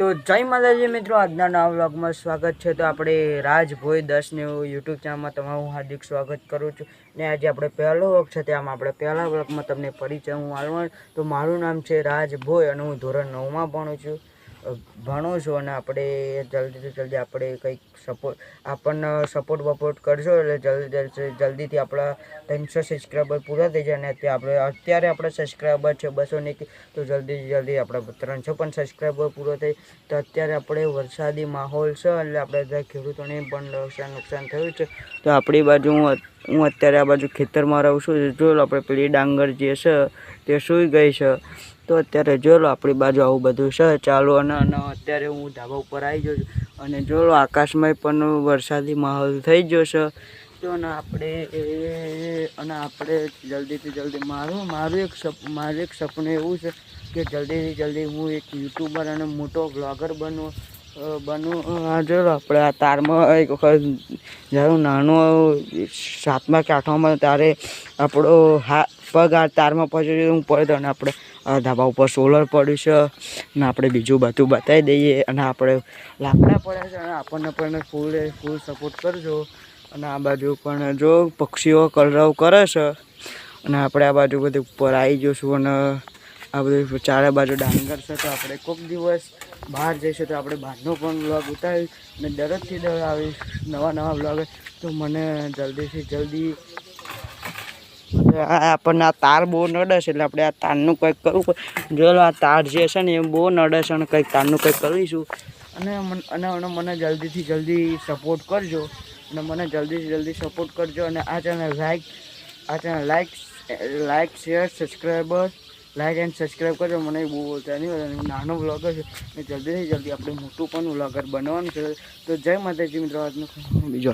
તો જય માતાજી મિત્રો, આજના નવા વ્લોગમાં સ્વાગત છે. તો આપણે રાજભોઈ દસને યુટ્યુબ ચેનલમાં તમારું હાર્દિક સ્વાગત કરું છું. ને આજે આપણે પહેલો વ્લોગ છે, તેમાં આપણે પહેલા વ્લોગમાં તમને પરિચય હું આલવાનું તો મારું નામ છે રાજભોઈ અને હું ધોરણ નવમાં ભણું છું. ભણું છું અને આપણે જલ્દીથી જલ્દી આપણે કંઈક સપોર્ટ આપણને સપોર્ટ વપોર્ટ કરશો એટલે જલ્દી જલ્દી જલ્દીથી આપણા ત્રણસો સબસ્ક્રાઈબર પૂરા થઈ જાય અને તે આપણે, અત્યારે આપણા સબસ્ક્રાઈબર છે બસો ને તો જલ્દી જલ્દી આપણા ત્રણસો પણ સબસ્ક્રાઈબર પૂરો થઈ, તો અત્યારે આપણે વરસાદી માહોલ છે એટલે આપણે બધા ખેડૂતોને પણ નુકસાન નુકસાન થયું છે. તો આપણી બાજુ હું હું અત્યારે આ બાજુ ખેતરમાં રહું છું, જો આપણે પેલી ડાંગર જે છે તે સૂઈ ગઈ છે. તો અત્યારે જો લો આપણી બાજુ આવું બધું છે. ચાલુ અને અત્યારે હું ધાબા ઉપર આવી ગયો છું અને જો લો આકાશમાં પણ વરસાદી માહોલ થઈ ગયો છે. તો ને આપણે અને આપણે જલ્દીથી જલ્દી મારું મારું એક સપ મારું એક સપનું એવું છે કે જલ્દીથી જલ્દી હું એક યુટ્યુબર અને મોટો બ્લોગર બનું અ, બનું આ જો આપણે આ તારમાં એક વખત જ્યારે હું નાનો સાતમા કે આઠમાં ત્યારે આપણો હા પગ આ તારમાં પછી હું પડ્યો અને આપણે ધાબા ઉપર સોલર પડ્યું છે અને આપણે બીજું બધું બતાવી દઈએ અને આપણે લાકડા પડ્યા છે અને આપણને પણ ફૂલ ફૂલ સપોર્ટ કરજો. અને આ બાજુ પણ જો પક્ષીઓ કલરવ કરે છે અને આપણે આ બાજુ બધું ઉપર આવી જઈશું અને આ બધું ચારે બાજુ ડાંગર છે, તો આપણે કોઈક દિવસ બહાર જઈશું તો આપણે બહારનો પણ બ્લોગ ઉતારીશ અને દરરોજથી દર આવી નવા નવા બ્લોગ તો મને જલ્દીથી જલ્દી આપણને આ તાર બહુ નડે છે એટલે આપણે આ તારનું કંઈક કરવું પડે. જો આ તાર જે છે ને એ બહુ નડે છે અને કંઈક તારનું કંઈક કરીશું. અને અને મને જલ્દીથી જલ્દી સપોર્ટ કરજો. અને મને જલ્દીથી જલ્દી સપોર્ટ કરજો અને આ ચેનલ લાઈક આ channel like like share subscriber like and subscribe કરજો. મને બહુ બોલતા નહીં નાનો બ્લોગર છે. અને જલ્દીથી જલ્દી આપણે મોટું પણ બ્લોગર બનવાનું છે. તો જય માતાજી મિત્રો. આજનો બીજો